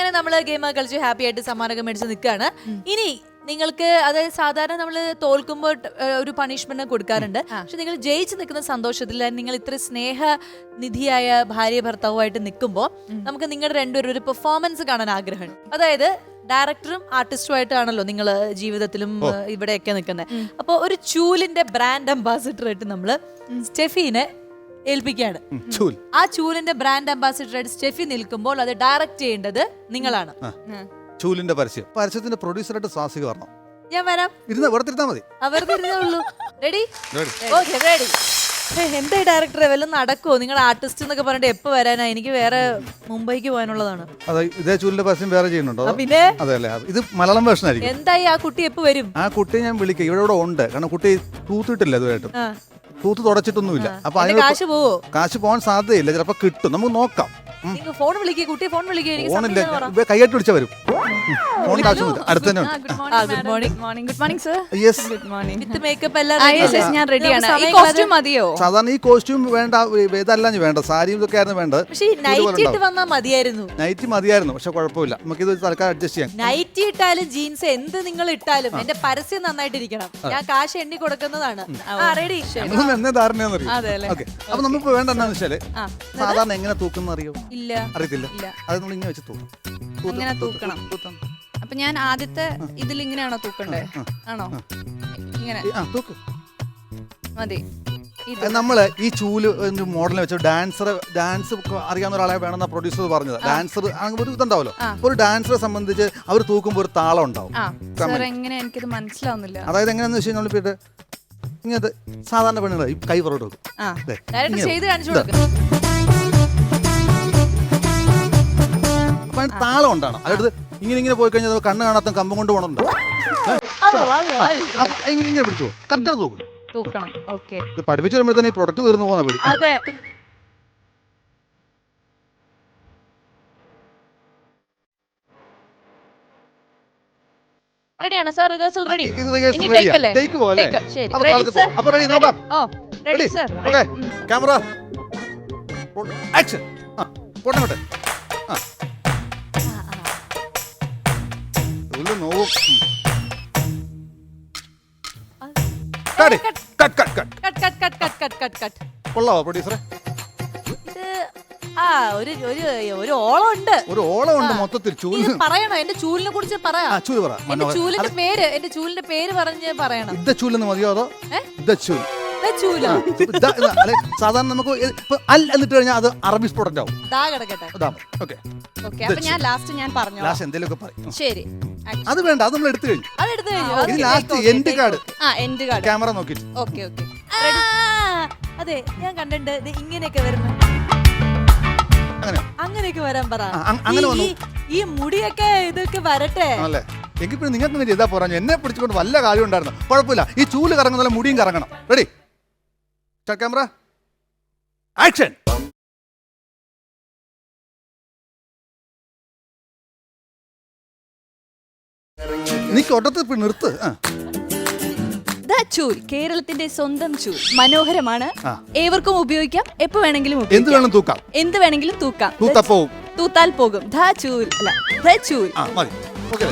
അങ്ങനെ നമ്മൾ ഗെയിം കളിച്ച് ഹാപ്പി ആയിട്ട് സമ്മാനമൊക്കെ മേടിച്ച് നിൽക്കുകയാണ് ഇനി നിങ്ങൾക്ക് അതായത് സാധാരണ നമ്മൾ തോൽക്കുമ്പോൾ ഒരു പണിഷ്മെന്റ് കൊടുക്കാറുണ്ട്. പക്ഷെ നിങ്ങൾ ജയിച്ചു നിൽക്കുന്ന സന്തോഷത്തിൽ നിങ്ങൾ ഇത്ര സ്നേഹ നിധിയായ ഭാര്യ ഭർത്താവുമായിട്ട് നിൽക്കുമ്പോൾ നമുക്ക് നിങ്ങളുടെ രണ്ടുപേരും ഒരു പെർഫോമൻസ് കാണാൻ ആഗ്രഹം അതായത് ഡയറക്ടറും ആർട്ടിസ്റ്റും ആയിട്ടാണല്ലോ നിങ്ങൾ ജീവിതത്തിലും ഇവിടെയൊക്കെ നിൽക്കുന്നത്. അപ്പോൾ ഒരു ചൂലിന്റെ ബ്രാൻഡ് അംബാസിഡർ ആയിട്ട് നമ്മൾ സ്റ്റെഫീനെ ഏൽപ്പിക്കുകയാണ്. ചൂൽ. ആ ചൂലിന്റെ ബ്രാൻഡ് അംബാസിഡർ ആയിട്ട് സ്റ്റെഫി നിൽക്കുമ്പോൾ അത് ഡയറക്റ്റ് ചെയ്യേണ്ടത് നിങ്ങളാണ്. ചൂലിന്റെ പരസ്യം. പരസ്യത്തിന്റെ പ്രൊഡ്യൂസറായിട്ട് സാസിക വരണം. ഞാൻ വരാം. ഇരുന്ന വെറുതെ ഇരുന്നാ മതി. അവർ ഉള്ളൂ. Ready Ready. ഓക്കെ റെഡി എന്താ ഡയറക്ടറെ വല്ലതും നടക്കുമോ നിങ്ങൾ ആർട്ടിസ്റ്റ് എന്നൊക്കെ പറഞ്ഞിട്ട് എപ്പോ വരാനാ? എനിക്ക് വേറെ മുംബൈക്ക് പോകാനുള്ളതാണ്. അതെ ഇതേ ചൂലിന്റെ പരസ്യം വേറെ ചെയ്യുന്നുണ്ടോ? ആ, പിന്നെ? അതെ അല്ലേ? ഇത് മലയാളം വേർഷൻ ആയിരിക്കും. എന്തായി? ആ കുട്ടി എപ്പോ വരും? ആ കുട്ടിയെ ഞാൻ വിളിക്കാം. ഇവിടെ ഇവിടെ ഉണ്ട്. കാരണം കുട്ടി തൂത്തിട്ടില്ല ഇതുവരായിട്ടും ആ. തൂത്ത് തുടച്ചിട്ടൊന്നുമില്ല. അപ്പൊ അതിന് കാശ് പോകാൻ സാധ്യതയില്ല. ചിലപ്പോ കിട്ടും. നമുക്ക് നോക്കാം. നിങ്ങൾ ഫോൺ വിളിക്കുക കുട്ടി ഫോൺ വിളിക്കുക എനിക്ക് ഫോണില്ല. സമയം പറ. കൈയായിട്ട് വിളിച്ചാ വരും. ഫോണിന്റെ ആവശ്യമില്ല അടുത്ത് തന്നെ ഉണ്ട്. ആ, good morning. Morning good morning sir yes good morning with makeup എല്ലാം ആ ready യെസ് അല്ലേ? യെസ് ഞാൻ റെഡിയാണ് നമുക്ക് ഈ സമയം കോസ്റ്റ്യൂം മതിയോ? സാധാരണ ഈ കോസ്റ്റ്യൂം വേണ്ട ഇതല്ല ഞാൻ വേണ്ട. സാരിയും ഇതൊക്കെ ആയിരുന്നു വേണ്ടത്. പക്ഷേ ഈ നൈറ്റ് ഇട്ട് വന്നാ മതിയായിരുന്നു. നൈറ്റ് മതിയായിരുന്നു പക്ഷെ കുഴപ്പമില്ല. നമുക്ക് ഇത് തൽക്കാലം അഡ്ജസ്റ്റ് ചെയ്യാം. നൈറ്റി ഇട്ടാലും ജീൻസ് എന്ത് നിങ്ങൾ ഇട്ടാലും എന്റെ പരസ്യം നന്നായിട്ടിരിക്കണം. ഞാൻ കാശ് എണ്ണി കൊടുക്കുന്നതാണ്. ആ റെഡി നമ്മൾ എന്നെ ധാരണയാണെന്നറിയോ അതെ അല്ലേ? ഓക്കെ അപ്പൊ നമുക്ക് വേണ്ട എന്താണെന്ന് വെച്ചാൽ സാധാരണ എങ്ങനെ തൂക്കുന്ന അറിയോ? ഇല്ല. അറിയത്തില്ല. ഇല്ല. അത് നമ്മൾ ഇങ്ങനെ വെച്ച് തൂക്കണം. തൂത്ത് ഇങ്ങനെ തൂത്ത് തൂക്കണം. തൂത്താം. അപ്പൊ ഞാൻ ആദ്യത്തെ ഇതിൽ ഇങ്ങനെയാണോ തൂക്കണ്ടേ ആണോ? ഇങ്ങനെ. ആ തൂക്ക്. മതി. ഇത്. അത് നമ്മൾ ഈ ചൂൽ മോഡലിനെ വെച്ച് ഡാൻസർ ഡാൻസ് അറിയാവുന്ന ഒരാളെ വേണമെന്ന പ്രൊഡ്യൂസർ പറഞ്ഞത്. ഡാൻസർ ഒരു ഇതുണ്ടാവല്ലോ ആ. ഒരു ഡാൻസറെ സംബന്ധിച്ച് അവർ തൂക്കുമ്പോൾ ഒരു താളം ഉണ്ടാവും. ആ. സർ എങ്ങനെ എനിക്കിത് മനസ്സിലാവുന്നില്ല. അതായത് എങ്ങനെയാന്ന് വെച്ച് കഴിഞ്ഞാൽ പിന്നെ ഇങ്ങനത്തെ സാധാരണ പെണ്ണുങ്ങൾ ഈ കൈ വെക്കും ആ. ദേ, ഡയറക്റ്റ് ഇങ്ങനെ. ചെയ്ത് കാണിച്ചു ഇതാ. കൊടുക്കും. അതിന് താളം ഉണ്ടാണ് അതായത് ഇങ്ങനെ ഇങ്ങനെ പോയി കഴിഞ്ഞാൽ അത് കണ്ണ് കാണാത്ത കമ്പം കൊണ്ട് പോകണുണ്ട് ഇങ്ങനെ ഇങ്ങനെ പിടിച്ചു. കറക്റ്റ് തൂക്കും തൂക്കണം. ഓക്കെ ഇത് പഠിപ്പിച്ചു തന്നെ ഈ പ്രൊഡക്റ്റ് തീർന്നു പോകുന്ന പേടി. അതെ. റെഡിയാണ്? സാർ റിഹേഴ്സൽ റെഡി പോലെ. അപ്പൊ നോക്കാം. സർ ഓക്കേ ക്യാമറ ആക്ഷൻ ആ പോട്ടെ. ആ. Cut cut cut cut cut cut cut cut cut cut cut കൊള്ളാവോ പ്രൊഡ്യൂസറെ ഇത് ആ ഒരു ഒരു ഒരു ഓളം ഉണ്ട് ഒരു ഓളം ഉണ്ട് മൊത്തത്തിൽ ചൂൽ. പറയണോ? എന്റെ ചൂലിനെ കുറിച്ച് പറയാ. ചൂൽ പറ എന്റെ ചൂലിന്റെ പേര് എന്റെ ചൂലിന്റെ പേര് പറഞ്ഞ് പറയണം. ഇദ്ദ ചൂലെന്ന് മതിയോ അതോ? ഏ? ചൂൽ ദാ ചൂല. ഇദ്ദ സാധാരണ നമുക്ക് അൽ എന്നിട്ട് കഴിഞ്ഞാൽ അത് അറബിസ് പ്രൊഡക്റ്റ് ആവും ഞാൻ ലാസ്റ്റ് ഞാൻ പറഞ്ഞു ലാസ്റ്റ് എന്തെങ്കിലുമൊക്കെ പറയും. ശരി. അത് വേണ്ട അത് നമ്മൾ എടുത്തു കഴിഞ്ഞു. അത് എടുത്തു ഇത് take, എൻഡ് കാർഡ് ആ എൻഡ് കാർഡ് ക്യാമറ നോക്കിട്ട് ഓക്കെ ഓക്കെ. അതെ ഞാൻ കണ്ടിട്ടുണ്ട്. ദേ ഇങ്ങനെയൊക്കെ വരുന്നു. അങ്ങനെ. അങ്ങനെയൊക്കെ വരാൻ പറ. ആ, അങ്- അങ്ങനെ ഈ- വന്നു. ഈ- ഈ മുടിയൊക്കെ ഇതൊക്കെ വരട്ടെ? ആണല്ലേ? എങ്കിൽ പിന്നെ നിങ്ങൾക്ക് ഇങ്ങനെ ചെയ്താൽ പറഞ്ഞു എന്നെ പിടിച്ചുകൊണ്ട് വല്ല കാര്യം ഉണ്ടായിരുന്നു? കുഴപ്പമില്ല. ഈ ചൂൽ കറങ്ങുന്ന മുടിയും കറങ്ങണം. റെഡി ക്യാമറ ആക്ഷൻ നീ കൊട്ടത്ത് നിർത്ത്. ദ ചൂൽ കേരളത്തിന്റെ സ്വന്തം ചൂൽ. മനോഹരമാണ്. ഏവർക്കും ഉപയോഗിക്കാം. എപ്പോ വേണമെങ്കിലും എന്ത് വേണം തൂക്കാം. എന്ത് വേണമെങ്കിലും തൂക്കാം. തൂത്തപ്പവും തൂത്താൽ പോകും. ധ ചൂൽ. അല്ല ധ ചൂൽ. മതി. ഓക്കെ.